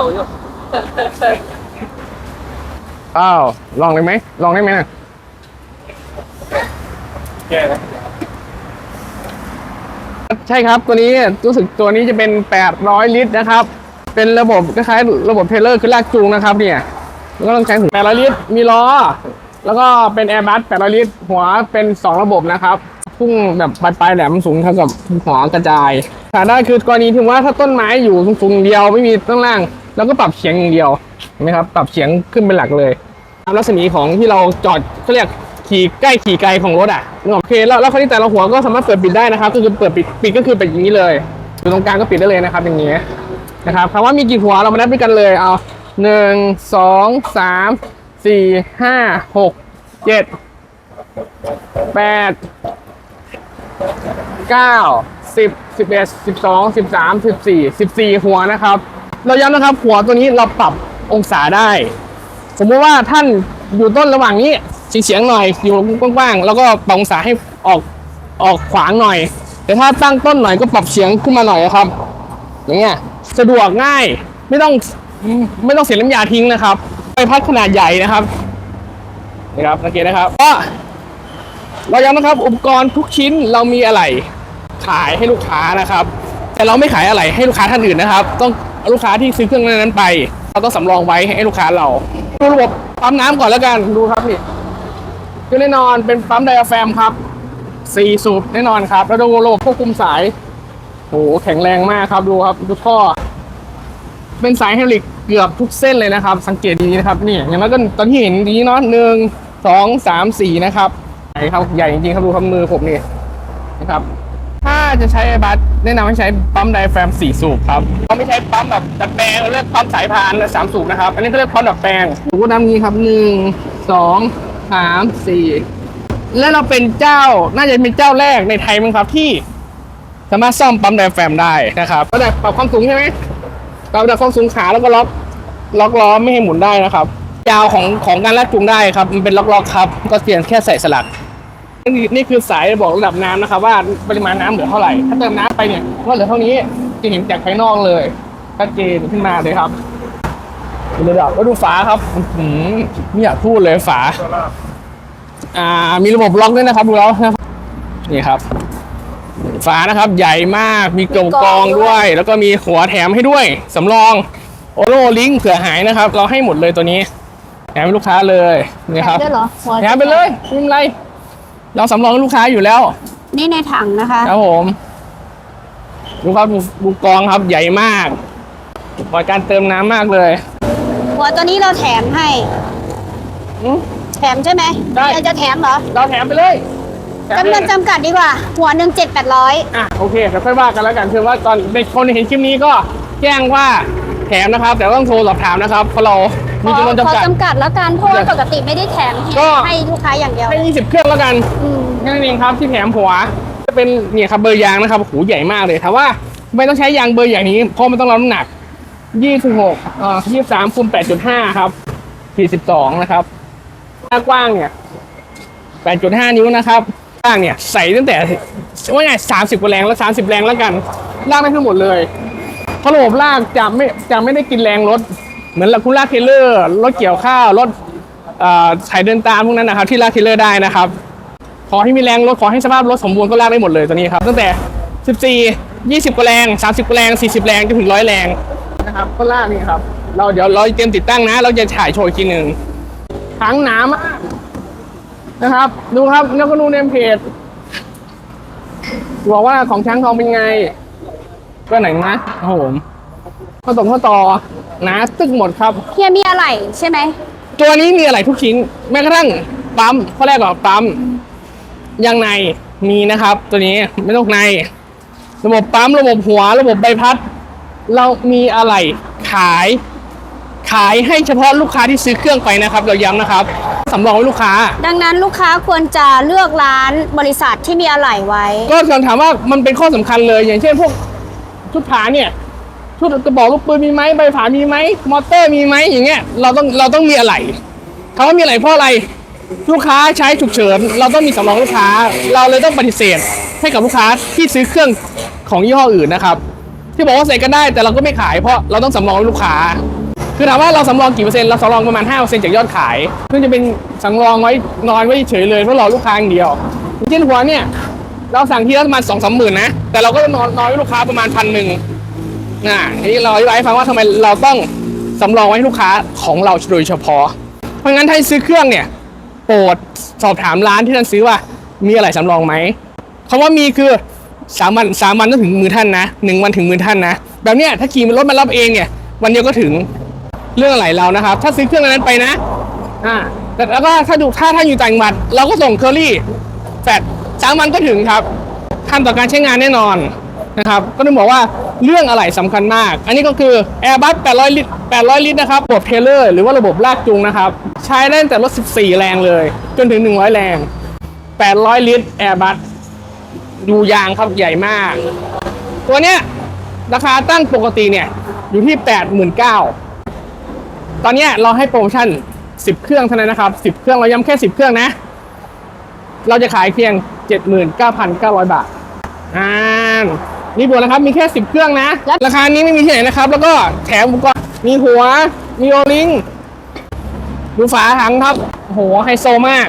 เขาอยู่อ้าวลองได้ไหมลองได้ไหมนะแก่นะใช่ครับตัวนี้รู้สึกตัวนี้จะเป็น 800 ลิตรนะครับ เป็นระบบคล้ายๆระบบเทรลเลอร์คือลากจูงนะครับเนี่ยแล้วก็ต้องใช้ถึง800ลิตรมีล้อ แล้วก็เป็นแอร์บัส800ลิตรหัวเป็น 2 ระบบนะครับ พุ่งแบบปลายๆแหลมสูงเท่ากับหัวกระจายขาได้คือกรณีที่ว่าถ้าต้นไม้อยู่สูงๆเดียวไม่มีต้นล่าง แล้วก็ปรับเฉียงอย่างเดียวเห็นไหมครับ ปรับเฉียงขึ้นเป็นหลักเลยตามรัศมีของที่เราจอดเขาเรียกขี่ใกล้ขี่ไกลของรถอะโอเคแล้วแล้วคราวนี้แต่ละหัวก็สามารถเปิดปิดได้นะครับก็คือเปิดปิดปิดก็คือเป็นอย่างนี้เลยอยู่ตรงกลางก็ปิดได้เลยนะครับ อย่างนี้นะครับคำว่ามีกี่หัวเรามานับด้วยกันเลยเอาหนึ่งสองสามสี่ห้าหกเจ็ดแปด เก้าสิบสิบเอ็ดสิบสองสิบสามสิบสี่สิบสี่หัวนะครับ เราย้ำนะครับหัวตัวนี้เราปรับองศาได้ สมมติว่าท่านอยู่ต้นระหว่างนี้เฉียงๆหน่อยอยู่กว้างๆแล้วก็ปรับองศาให้ออกออกขวางหน่อย แต่ถ้าตั้งต้นหน่อยก็ปรับเฉียงขึ้นมาหน่อยนะครับ อย่างเงี้ยสะดวกง่ายไม่ต้องไม่ต้องเสียน้ำยาทิ้งนะครับใบพัดขนาดใหญ่นะครับนี่ครับสังเกตนะครับก็เราย้ำนะครับอุปกรณ์ทุกชิ้นเรามีอะไร ขายให้ลูกค้านะครับ แต่เราไม่ขายอะไรให้ลูกค้าท่านอื่นนะครับ ต้องลูกค้าที่ซื้อเครื่องนั้นไป เราต้องสำรองไว้ให้ลูกค้าเรา ดูระบบปั๊มน้ำก่อนแล้วกันดูครับนี่คือแน่นอนเป็นปั๊มไดอะแฟมครับสี่สูบแน่นอนครับ แล้วดูระบบควบคุมสายโอ้โหแข็งแรงมากครับดูครับดูท่อเป็นสายไฮดรอลิกเกือบทุกเส้นเลยนะครับ สังเกตดีนะครับนี่อย่างนั้นก็ตอนที่เห็นดีเนาะหนึ่งสองสามสี่นะครับใหญ่ครับใหญ่จริงๆครับดูครับมือผมนี่นะครับ จะใช้ไอบัสแนะนำให้ใช้ปั๊มไดแฟรม4 สูบครับเขาไม่ใช้ปั๊มแบบดัดแปลงเรียกปั๊มสายพานสามสูบนะครับ อันนี้ก็เรียกปั๊มดัดแปลงสูบน้ำนี้ครับหนึ่งสองสามสี่และเราเป็นเจ้าน่าจะเป็นเจ้าแรกในไทยมั้งครับที่สามารถซ่อมปั๊มไดแฟรมได้นะครับก็ได้ปรับความสูงใช่ไหมปรับระดับความสูงขาแล้วก็ล็อกล็อกล้อไม่ให้หมุนได้นะครับยาวของของการลากจูงได้ครับมันเป็นล็อกๆครับ ก็เปลี่ยนแค่ใส่สลัก นี่นี่คือสายบอกระดับน้ำนะครับว่าปริมาณน้ำเหลือเท่าไหร่ ถ้าเติมน้ำไปเนี่ยก็เหลือเท่านี้จะเห็นจากภายนอกเลยชัดเจนขึ้นมาเลยครับดูระดับแล้วดูฝาครับอื้อหือไม่อยากพูดเลยฝา อ่า มีระบบล็อกด้วยนะครับ ดูแล้วนะครับนี่ครับ ฝานะครับ ใหญ่มากมีกล่องกรองด้วย แล้วก็มีหัวแถมให้ด้วยสำรองโอโลลิงเผื่อหายนะครับ เราให้หมดเลยตัวนี้แถมให้ลูกค้าเลยนี่ครับแถมด้วยเหรอหัวแถมไปเลยไม่เป็นไร เราสำรองให้ลูกค้าอยู่แล้ว นี่ในถังนะคะ ครับผมดูครับดูดูกรองครับใหญ่มากบริการเติมน้ำมากเลยหัวตัวนี้เราแถมให้ อืม แถมใช่ไหมได้ เราจะแถมเหรอเราแถมไปเลยแถมจำนเลวนยจำกัดดีกว่า หัวหนึ่งเจ็ดแปดร้อยอะโอเคเดี๋ยวค่อยว่ากันแล้วกันคือว่าตอนในคนเห็นคลิปนี้ก็แจ้งว่าแถมนะครับ แต่ต้องโทรสอบถามนะครับเพราะเรา ขมีอจำนวนขอจำกัด จำกัดแล้วกันเพราะว่าปกติไม่ได้แถมก็ ให้ลูกค้าอย่างเดียวให้20 เครื่องแล้วกันอืมแค่นั้นเองครับที่แถมหัวจะเป็นเนี่ยครับเบอร์ยางนะครับหูใหญ่มากเลยถามว่าไม่ต้องใช้ยางเบอร์อย่างนี้เพราะมันต้องรับน้ำหนัก 26เอ่อ23คูณ8.5 ครับ 42 นะครับหน้ากว้างเนี่ย 8.5 นิ้วนะครับกว้างเนี่ยใส่ตั้งแต่ว่าไง30กว่าแรงแล้ว 30 แรงแล้วกันลากได้ทั้งหมดเลยเพราะระบบลากจะไม่จะไม่ได้กินแรงรถเห มือนคุณลากเทรลเลอร์รถเกี่ยวข้าวรถเอ่อถ่ายเดินตามพวกนั้นนะครับที่ลากเทรลเลอร์ได้นะครับ ขอให้มีแรงรถขอให้สภาพรถสมบูรณ์ก็ลากได้หมดเลยตัวนี้ครับตั้งแต่ 14 20กว่าแรง 30กว่าแรง 40 แรงจนถึงร้อยแรงนะครับก็ลากนี่ครับ เราเดี๋ยวเราเตรียมติดตั้งนะ เราจะถ่ายโชว์อีกทีหนึ่งถังหนามากนะครับ ดูครับแล้วก็ดูในเพจบอกว่าของช้างทองเป็นไง ก็ไหนนะโอ้โหผสมข้อต่อ หนาตึกหมดครับ เฮียมีอะไรใช่ไหม ตัวนี้มีอะไรทุกชิ้น แม้กระทั่งปั๊มข้อแรกก่อนปั๊มยางในมีนะครับ ตัวนี้ไม่ต้องใน ระบบปั๊มระบบหัว ระบบใบพัด เรามีอะไรขาย ขายให้เฉพาะลูกค้าที่ซื้อเครื่องไปนะครับ เราย้ำนะครับสำรองไว้ลูกค้า ดังนั้นลูกค้าควรจะเลือกร้านบริษัทที่มีอะไหล่ไว้ ก็คำถามว่ามันเป็นข้อสำคัญเลย อย่างเช่นพวกชุดผาเนี่ย ชุดกระบอกลูกปืนมีไหมใบผามีไหมมอเตอร์มีไหมอย่างเงี้ยเราต้องเราต้องมีอะไรคำว่ามีอะไรเพราะอะไรลูกค้าใช้ฉุกเฉิน เราต้องมีสำรองลูกค้า เราเลยต้องปฏิเสธ ให้กับลูกค้าที่ซื้อเครื่องของยี่ห้ออื่นนะครับ ที่บอกว่าใส่กันได้แต่เราก็ไม่ขายเพราะเราต้องสำรองลูกค้า คือถามว่าเราสำรองกี่เปอร์เซ็นต์เราสำรองประมาณ5%จากยอดขายซึ่งจะเป็นสำรองไว้นอนไว้เฉยเลยเพื่อรอลูกค้าอย่างเดียวเช่นหัวเนี่ยเราสั่งที่ละประมาณสองสามหมื่นนะแต่เราก็นอนนอนไว้ลูกค้าประมาณพันหนึ่ง นะอันนี้เราอธิบายให้ฟังว่าทำไมเราต้องสำรองไว้ให้ลูกค้าของเราโดยเฉพาะ เพราะงั้นถ้าซื้อเครื่องเนี่ยโปรดสอบถามร้านที่ท่านซื้อว่ามีอะไรสำรองไหมคำว่ามีคือสามวันสามวันต้องถึงมือท่านนะหนึ่งวันถึงมือท่านนะแบบเนี้ยถ้าขี่รถมารับเองเนี่ย วันเดียวก็ถึงเรื่องอะไรเรานะครับ ถ้าซื้อเครื่องนนั้นไปนะอ่าแต่แล้วก็ถ้าดูถ้าท่านอยู่ต่างจังหวัดเราก็ส่งเคอรี่แฟดสามวันก็ถึงครับทันต่อการใช้งานแน่นอน นะครับก็ต้องบอกว่าเรื่องอะไรสำคัญมาก อันนี้ก็คือ Airbus 800 ลิตร 800 ลิตรนะครับระบบเทเลอร์หรือว่าระบบลากจูงนะครับ ใช้ได้ตั้งแต่รถ 14 แรงเลย จนถึง 100 แรง 800 ลิตร Airbus ดูยางครับใหญ่มาก ตัวเนี้ยราคาตั้งปกติเนี่ยอยู่ที่ 89,000 ตอนเนี้ยเราให้โปรโมชั่น 10 เครื่องเท่านั้นนะครับ 10 เครื่องเราย้ำแค่ 10 เครื่องนะ เราจะขายเพียง 79,900 บาทอ่า นี่บวกนะครับ มีแค่ 10 เครื่องนะแล้วราคานี้ไม่มีที่ไหนนะครับ แล้วก็แถมอุปกรณ์มีหัว มีโอลิง ดูฝาถังครับโอ้โหไฮโซมาก